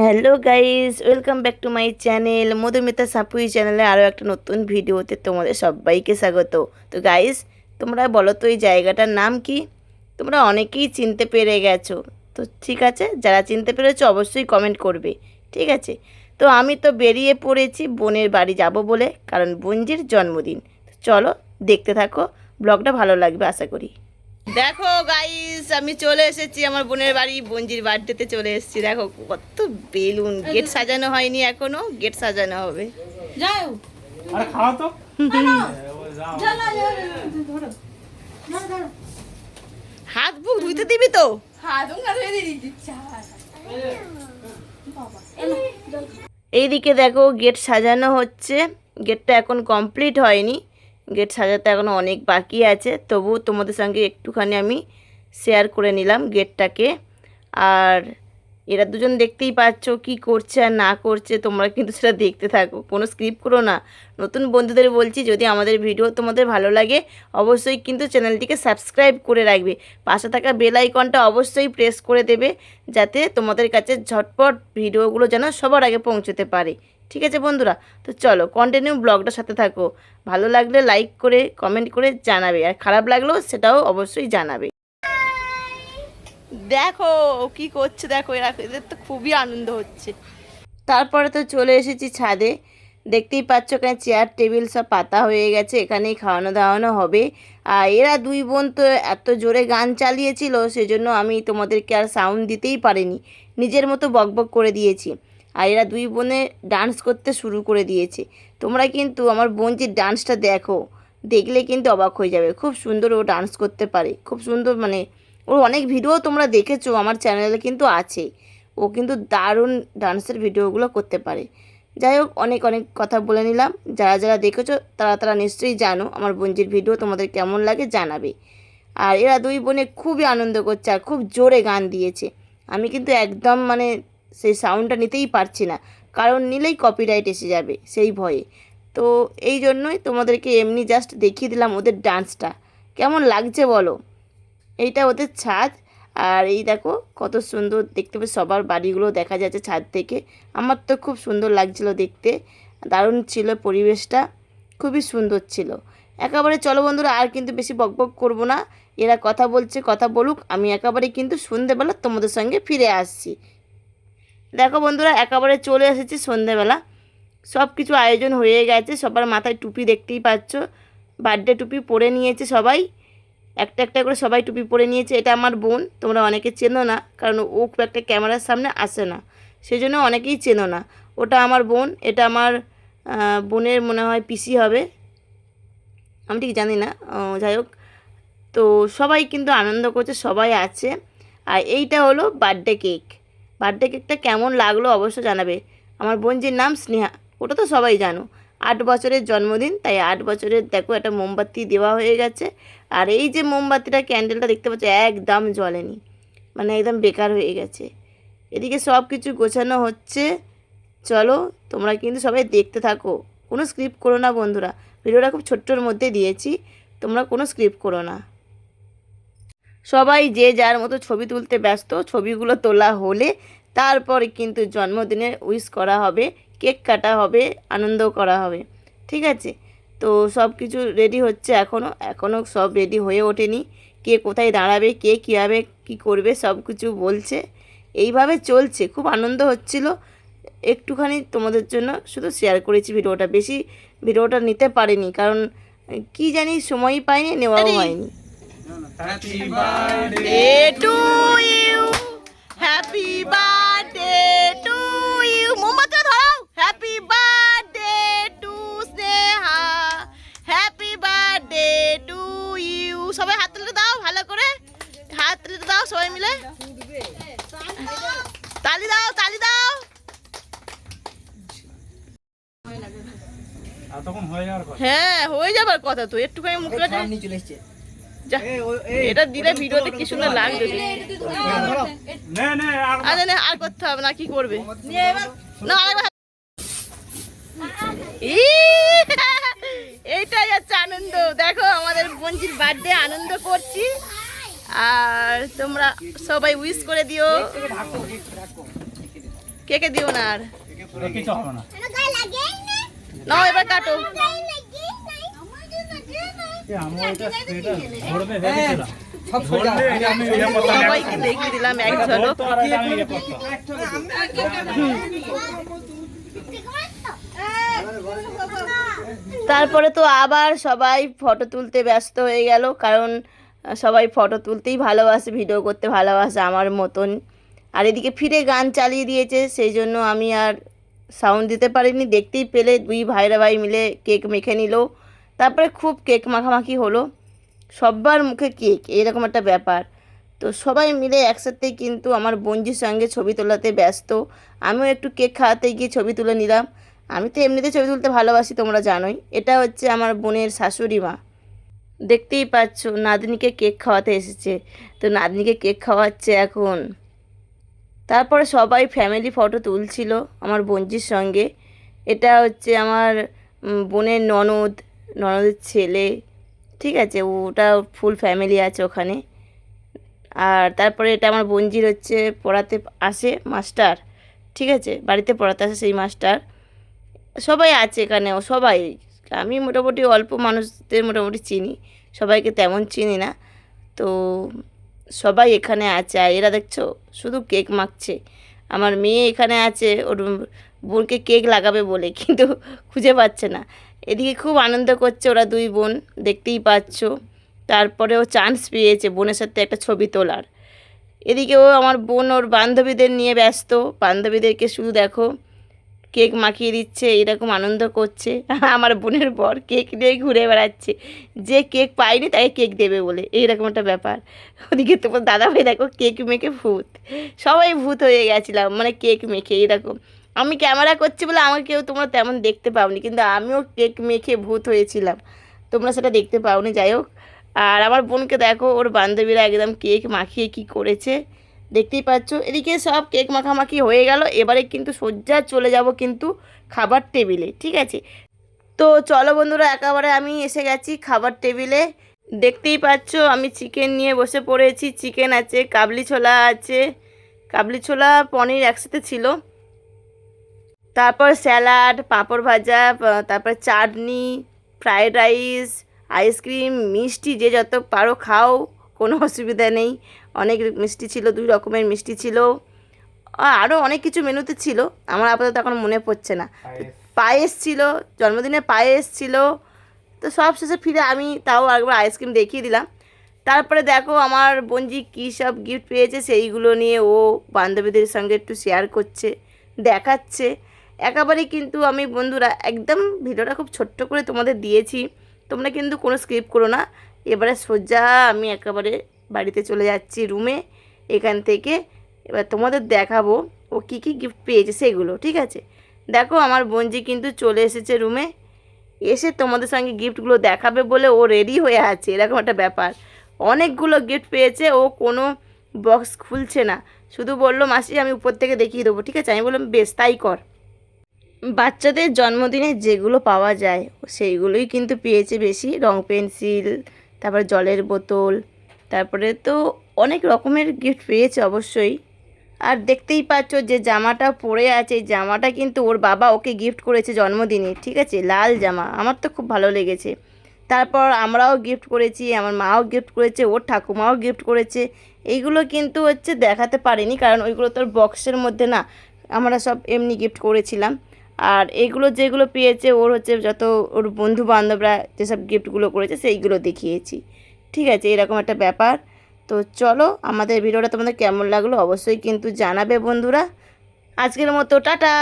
Hello guys welcome back to my channel Madhumita Sapui চ্যানেলে আরও একটা নতুন ভিডিওতে তোমাদের সবাইকে স্বাগত। তো গাইস তোমরা বলো তো এই জায়গাটার নাম কি? তোমরা অনেকেই চিনতে পেরে গেছো। তো, ঠিক আছে? যারা চিনতে পেরেছ, অবশ্যই কমেন্ট করবে। ঠিক আছে? তো, আমি তো বেরিয়ে পড়েছি, বোনের বাড়ি যাব বলে, কারণ বোনজির জন্মদিন। চলো দেখতে থাকো। ব্লগটা ভালো লাগবে, আশা করি। দেখো গাইস আমি চলে এসেছি আমার বোনের বাড়ি বঞ্জির বার্থডেতে চলে এসেছি। দেখো কত বেলুন। গেট সাজানো হয়নি এখনও গেট সাজানো হবে। যাও। আরে খাওয়া তো। হাত বুক ধুইতে দিবি তো? এইদিকে দেখো গেট সাজানো হচ্ছে। গেটটা এখন কমপ্লিট হয়নি। গেট সাজাতে এখনও অনেক বাকি আছে। তবুও তোমাদের সঙ্গে একটুখানি আমি শেয়ার করে নিলাম গেটটাকে। আর এরা দুজন দেখতেই পাচ্ছ কি করছে আর না করছে, তোমরা কিন্তু সেটা দেখতে থাকো। কোনো স্ক্রিপ্ট করো না। নতুন বন্ধুদের বলছি, যদি আমাদের ভিডিও তোমাদের ভালো লাগে, অবশ্যই কিন্তু চ্যানেলটিকে সাবস্ক্রাইব করে রাখবে। পাশে থাকা বেল আইকনটা অবশ্যই প্রেস করে দেবে, যাতে তোমাদের কাছে ঝটপট ভিডিওগুলো যেন সবার আগে পৌঁছতে পারে। ঠিক আছে বন্ধুরা? তো চলো কন্টিনিউ ব্লগটার সাথে থাকো। ভালো লাগলে লাইক করে কমেন্ট করে জানাবে। আর খারাপ লাগলেও সেটাও অবশ্যই জানাবে। দেখো কি করছে দেখো, এরা এদের তো খুবই আনন্দ হচ্ছে। তারপরে তো চলে এসেছি ছাদে। দেখতেই পাচ্ছ এখানে চেয়ার টেবিল সব পাতা হয়ে গেছে। এখানেই খাওয়ানো দাওয়ানো হবে। আর এরা দুই বোন তো এত জোরে গান চালিয়েছিল, সেজন্য আমি তোমাদেরকে আর সাউন্ড দিতেই পারিনি। নিজের মতো বকবক করে দিয়েছি। আর এরা দুই বোনে ডান্স করতে শুরু করে দিয়েছে। তোমরা কিন্তু আমার বোন যে ডান্সটা দেখো, দেখলে কিন্তু অবাক হয়ে যাবে। খুব সুন্দর ও ডান্স করতে পারে। খুব সুন্দর মানে ওর অনেক ভিডিও তোমরা দেখেছ, আমার চ্যানেলে কিন্তু আছে। ও কিন্তু দারুণ ডান্সের ভিডিওগুলো করতে পারে। যাই হোক, অনেক অনেক কথা বলে নিলাম। যারা যারা দেখেছ, তারা তারা নিশ্চয়ই জানো আমার বোনজির ভিডিও তোমাদের কেমন লাগে, জানাবে। আর এরা দুই বোনে খুবই আনন্দ করছে আর খুব জোরে গান দিয়েছে। আমি কিন্তু একদম মানে সেই সাউন্ডটা নিতেই পারছি না। কারণ নিলেই কপিরাইট এসে যাবে সেই ভয়ে। তো এই জন্যই তোমাদেরকে এমনি জাস্ট দেখিয়ে দিলাম ওদের ডান্সটা কেমন লাগছে বলো? এইটা ওদের ছাদ। আর এই দেখো, কত সুন্দর দেখতে পাবে সবার বাড়িগুলো দেখা যাচ্ছে ছাদ থেকে। আমার তো খুব সুন্দর লাগছিল দেখতে। দারুণ ছিল পরিবেশটা। খুবই সুন্দর ছিল। একেবারে চলো বন্ধুরা, আর কিন্তু বেশি বকবক করব না। এরা কথা বলছে, কথা বলুক। আমি একেবারে কিন্তু সন্ধেবেলা তোমাদের সঙ্গে ফিরে আসছি। দেখো বন্ধুরা, একেবারে চলে এসেছি সন্ধেবেলা। সব কিছু আয়োজন হয়ে গেছে, সবার মাথায় টুপি দেখতেই পাচ্ছ। বার্থডে টুপি পরে নিয়েছে সবাই, একটা একটা করে সবাই টুপি পরে নিয়েছে। এটা আমার বোন, তোমরা অনেকে চেনো না, কারণ ও খুব একটা ক্যামেরার সামনে আসে না সেই জন্য অনেকেই চেনো না। ওটা আমার বোন, এটা আমার বোনের মনে হয় পিসি হবে। আমি ঠিক জানি না যাই হোক। তো সবাই কিন্তু আনন্দ করছে, সবাই আছে। আর এইটা হলো বার্থডে কেক। বার্থডে কেকটা কেমন লাগল অবশ্য জানাবে। আমার বোনজির নাম স্নেহা, ওটা তো সবাই জানো। আট বছরের জন্মদিন, তাই আট বছরের দেখো একটা মোমবাতি দেওয়া হয়ে গেছে। আর এই যে মোমবাতিটা, ক্যান্ডেলটা দেখতে পাচ্ছ, একদম জ্বলেনি মানে একদম বেকার হয়ে গেছে। এদিকে সব কিছু গোছানো হচ্ছে। চলো, তোমরা কিন্তু সবাই দেখতে থাকো। কোনো স্ক্রিপ্ট করো না বন্ধুরা, ভিডিওটা খুব ছোট্টর মধ্যে দিয়েছি, তোমরা কোনো স্ক্রিপ্ট করো না। সবাই যে যার মতো ছবি তুলতে ব্যস্ত ছবিগুলো তোলা হলে তারপরে কিন্তু জন্মদিনে উইশ করা হবে কেক কাটা হবে আনন্দ করা হবে। ঠিক আছে? তো সব কিছু রেডি হচ্ছে এখনও এখনও সব রেডি হয়ে ওঠেনি। কে কোথায় দাঁড়াবে কে কীভাবে কী করবে সব কিছু বলছে। এইভাবে চলছে খুব আনন্দ হচ্ছিল। একটুখানি তোমাদের জন্য শুধু শেয়ার করেছি ভিডিওটা বেশি ভিডিওটা নিতে পারিনি কারণ কি জানি সময়ই পাইনি নেওয়াও হয়নি। Happy birthday birthday to you. Happy birthday to you. মোমবাতি ধরাও happy birthday to Sneha happy birthday to you সবাই হাত তুলে দাও ভালো করে। হাত তুলে দাও সবাই মিলে। তালি দাও তালি দাও। হয়ে হ্যাঁ যাবার কথা তো। একটুখানি মুখে চলে এসছে। এটা দিলে ভিডিওতে কি সুন্দর লাগবে আর না আর করতে হবে না কি করবে? না এইটাই হচ্ছে আনন্দ। দেখো আমাদের বোনজির বার্থডে আনন্দ করছি। আর তোমরা সবাই উইশ করে দিও। কেকে দিও না আর। না। এবার কাটো এ আমরা এটা সেটা ধরবে ভেবেছিলাম ধরলে এই আমি ইয়ে করতাম সবাইকে দেখিয়ে দিলাম এক ঝলক তারপরে তো আবার সবাই ফটো তুলতে ব্যস্ত হয়ে গেল কারণ সবাই ফটো তুলতেই ভালোবাসে ভিডিও করতে ভালোবাসে আমার মতন। আর এদিকে ফিরে গান চালিয়ে দিয়েছে সেই জন্য আমি আর সাউন্ড দিতে পারিনি। দেখতেই পেলে দুই ভাইরা ভাই মিলে কেক মেখে নিল। তারপরে খুব কেক মাখামাখি হলো। সবার মুখে কেক, এরকম একটা ব্যাপার। তো সবাই মিলে একসাথে কিন্তু আমার বঞ্জির সঙ্গে ছবি তোলাতে ব্যস্ত। আমিও একটু কেক খাওয়াতে গিয়ে ছবি তুলে নিলাম। আমি তো এমনিতে ছবি তুলতে ভালোবাসি, তোমরা জানোই। এটা হচ্ছে আমার বোনের শাশুড়ি মা। দেখতেই পাচ্ছ, নাতনিকে কেক খাওয়াতে এসেছে। তো নাতনিকে কেক খাওয়াচ্ছে এখন। তারপরে সবাই ফ্যামিলি ফটো তুলছিল আমার বঞ্জির সঙ্গে। এটা হচ্ছে আমার বোনের ননদ ননদের ছেলে, ঠিক আছে? ওটা ফুল ফ্যামিলি আছে ওখানে। আর তারপরে এটা আমার বোনজির হচ্ছে পড়াতে আসে মাস্টার ঠিক আছে? বাড়িতে পড়াতে আসে সেই মাস্টার সবাই আছে এখানেও সবাই। আমি মোটামুটি অল্প মানুষদের মোটামুটি চিনি। সবাইকে তেমন চিনি না। তো সবাই এখানে আছে। আর এরা দেখছ, শুধু কেক মাখছে। আমার মেয়ে এখানে আছে, ওর বোনকে কেক লাগাবে বলে, কিন্তু খুঁজে পাচ্ছে না। এদিকে খুব আনন্দ করছে ওরা দুই বোন, দেখতেই পাচ্ছ। তারপরে ও চান্স পেয়েছে বোনের সাথে একটা ছবি তোলার। এদিকে ও আমার বোন, ওর বান্ধবীদের নিয়ে ব্যস্ত। বান্ধবীদেরকে শুধু দেখো কেক মাখিয়ে দিচ্ছে, এরকম আনন্দ করছে। আমার বোনের বর কেক নিয়ে ঘুরে বেড়াচ্ছে। যে কেক পায়নি তাকে কেক দেবে বলে, এইরকম একটা ব্যাপার। ওদিকে তোমার দাদা ভাই দেখো কেক মেখে ভূত। সবাই ভূত হয়ে গেছিলাম মানে কেক মেখে, এরকম। আমি ক্যামেরা করছি বলে আমাকে কেউ তোমরা তেমন দেখতে পাওনি, কিন্তু আমিও কেক মেখে ভূত হয়েছিলাম। তোমরা সেটা দেখতে পাওনি, যাই হোক। আর আমার বোনকে দেখো, ওর বান্ধবীরা একদম কেক মাখিয়ে কি করেছে, দেখতেই পাচ্ছ। এদিকে সব কেক মাখামাখি হয়ে গেল, এবারে কিন্তু সজ্জা চলে যাব কিন্তু খাবার টেবিলে, ঠিক আছে? তো চলো বন্ধুরা, একেবারে আমি এসে গেছি খাবার টেবিলে। দেখতেই পাচ্ছ, আমি চিকেন নিয়ে বসে পড়েছি। চিকেন আছে, কাবলি ছোলা আছে। কাবলি ছোলা, পনির একসাথে ছিল। তারপর স্যালাড পাঁপড় ভাজা তারপর চাটনি ফ্রায়েড রাইস আইসক্রিম মিষ্টি যে যত পারো খাও কোনো অসুবিধা নেই। অনেক মিষ্টি ছিল দুই রকমের মিষ্টি ছিল। আরও অনেক কিছু মেনুতে ছিল। আমার আপাতত এখন মনে পড়ছে না। পায়েস। ছিল জন্মদিনে পায়েস ছিল। তো সব শেষে ফিরে আমি তাও একবার আইসক্রিম দেখিয়ে দিলাম। তারপরে দেখো আমার বঞ্জি কী সব গিফট পেয়েছে সেইগুলো নিয়ে ও বান্ধবীদের সঙ্গে একটু শেয়ার করছে দেখাচ্ছে। একেবারেই কিন্তু আমি বন্ধুরা একদম ভিডিওটা খুব ছোট্ট করে তোমাদের দিয়েছি। তোমরা কিন্তু কোনো স্কিপ করো না। এবারে সোজা আমি একেবারে বাড়িতে চলে যাচ্ছি রুমে এখান থেকে এবার তোমাদের দেখাবো ও কী কী গিফট পেয়েছে সেগুলো, ঠিক আছে? দেখো আমার বোনজি কিন্তু চলে এসেছে রুমে এসে তোমাদের সঙ্গে গিফটগুলো দেখাবে বলে ও রেডি হয়ে আছে। এরকম একটা ব্যাপার। অনেকগুলো গিফট পেয়েছে, ও কোনো বক্স খুলছে না। শুধু বলল, মাসি, আমি উপর থেকে দেখিয়ে দেবো, ঠিক আছে? আমি বললাম, বেশ, তাই কর। বাচ্চাদের জন্মদিনে যেগুলো পাওয়া যায়, সেইগুলোই কিন্তু পেয়েছে বেশি। রং পেন্সিল, তারপরে জলের বোতল, তারপরে তো অনেক রকমের গিফট পেয়েছে অবশ্যই। আর দেখতেই পাচ্ছ যে জামাটা পরে আছে জামাটা কিন্তু ওর বাবা ওকে গিফট করেছে জন্মদিনে, ঠিক আছে? লাল জামা, আমার তো খুব ভালো লেগেছে। তারপর আমরাও গিফট করেছি, আমার মাও গিফট করেছে, ওর ঠাকুমাও গিফট করেছে। এইগুলো কিন্তু হচ্ছে দেখাতে পারিনি, কারণ ওইগুলো তোর বক্সের মধ্যে না, আমরা সব এমনি গিফট করেছিলাম। আর এগুলো যেগুলো পেয়েছে, ওর হচ্ছে যত ওর বন্ধু বান্ধবরা যেসব গিফটগুলো করেছে, সেইগুলো দেখিয়েছি। ঠিক আছে, এরকম একটা ব্যাপার। তো চলো, আমাদের ভিডিওটা তোমাদের কেমন লাগল অবশ্যই কিন্তু জানাবে বন্ধুরা। আজকের মতো, টাটা!